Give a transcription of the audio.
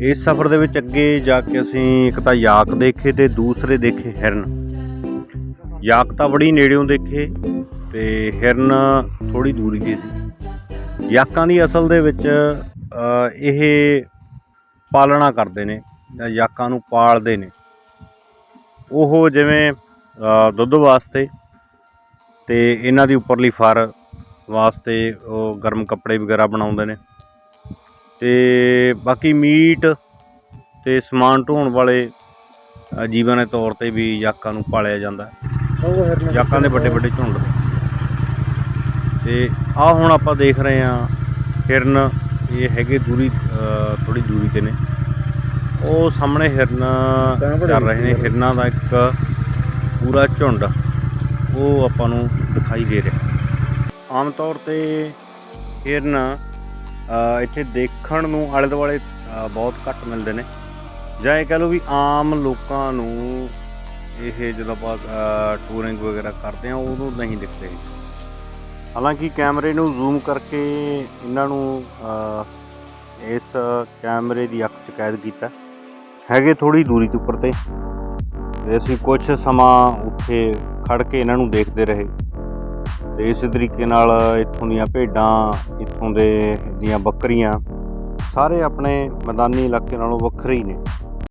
ਇਸ ਸਫ਼ਰ ਦੇ ਵਿੱਚ ਅੱਗੇ ਜਾ ਕੇ ਅਸੀਂ ਇੱਕ ਤਾਂ ਯਾਕ ਦੇਖੇ ਤੇ ਦੂਸਰੇ ਦੇਖੇ ਹਿਰਨ। ਯਾਕ ਤਾਂ ਬੜੀ ਨੇੜਿਓਂ ਦੇਖੇ ਤੇ ਹਿਰਨ ਥੋੜੀ ਦੂਰੀ ਤੇ ਸੀ। ਯਾਕਾਂ ਦੀ ਅਸਲ ਦੇ ਵਿੱਚ ਇਹ ਪਾਲਣਾ ਕਰਦੇ ਨੇ, ਜਾਂ ਯਾਕਾਂ ਨੂੰ ਪਾਲਦੇ ਨੇ। ਉਹ ਜਿਵੇਂ ਦੁੱਧ ਵਾਸਤੇ ਤੇ ਇਹਨਾਂ ਦੀ ਉੱਪਰਲੀ ਫਰ ਵਾਸਤੇ ਉਹ ਗਰਮ ਕੱਪੜੇ ਵਗੈਰਾ ਬਣਾਉਂਦੇ ਨੇ। ਤੇ ਬਾਕੀ ਮੀਟ ਤੇ ਸਮਾਨ ਢੋਣ ਵਾਲੇ ਜੀਵਾਂ ਦੇ ਤੌਰ ਤੇ ਵੀ ਯਾਕਾਂ ਨੂੰ ਪਾਲਿਆ ਜਾਂਦਾ। ਯਾਕਾਂ ਦੇ ਵੱਡੇ ਵੱਡੇ ਝੁੰਡ। ਤੇ ਆ ਹੁਣ ਆਪਾਂ ਦੇਖ ਰਹੇ ਹਾਂ ਹਿਰਨ, ਇਹ ਹੈਗੇ ਦੂਰੀ ਥੋੜੀ ਦੂਰੀ ਤੇ ਨੇ। ਉਹ ਸਾਹਮਣੇ ਹਿਰਨ ਚੱਲ ਰਹੇ ਨੇ। ਹਿਰਨਾਂ ਦਾ ਇੱਕ ਪੂਰਾ ਝੁੰਡ ਉਹ ਆਪਾਂ ਨੂੰ ਦਿਖਾਈ ਦੇ ਰਿਹਾ। ਆਮ ਤੌਰ ਤੇ ਹਿਰਨ ਇੱਥੇ ਦੇਖਣ ਨੂੰ ਆਲੇ ਦੁਆਲੇ ਬਹੁਤ ਘੱਟ ਮਿਲਦੇ ਨੇ। ਜਾਂ ਇਹ ਕਹ ਲਓ ਵੀ ਆਮ ਲੋਕਾਂ ਨੂੰ ਇਹ ਜਦੋਂ ਆਪਾਂ ਟੂਰਿੰਗ ਵਗੈਰਾ ਕਰਦੇ ਆ ਉਦੋਂ ਨਹੀਂ ਦਿਖਦੇ ਹਾਲਾਂਕਿ ਕੈਮਰੇ ਨੂੰ ਜ਼ੂਮ ਕਰਕੇ ਇਹਨਾਂ ਨੂੰ ਇਸ ਕੈਮਰੇ ਦੀ ਅੱਖ 'ਚ ਕੈਦ ਕੀਤਾ। ਹੈਗੇ ਥੋੜੀ ਦੂਰੀ ਤੋਂ ਉੱਪਰ ਤੇ। ਤੇ ਅਸੀਂ ਕੁਝ ਸਮਾਂ ਉੱਥੇ ਖੜ ਕੇ ਇਹਨਾਂ ਨੂੰ ਦੇਖਦੇ ਰਹੇ। ਤੇ ਇਸੇ ਤਰੀਕੇ ਨਾਲ ਇੱਥੋਂ ਦੀਆਂ ਭੇਡਾਂ, ਇੱਥੋਂ ਦੇ ਦੀਆਂ ਬੱਕਰੀਆਂ, ਸਾਰੇ ਆਪਣੇ ਮੈਦਾਨੀ ਇਲਾਕੇ ਨਾਲੋਂ ਵੱਖਰੇ ਹੀ ਨੇ।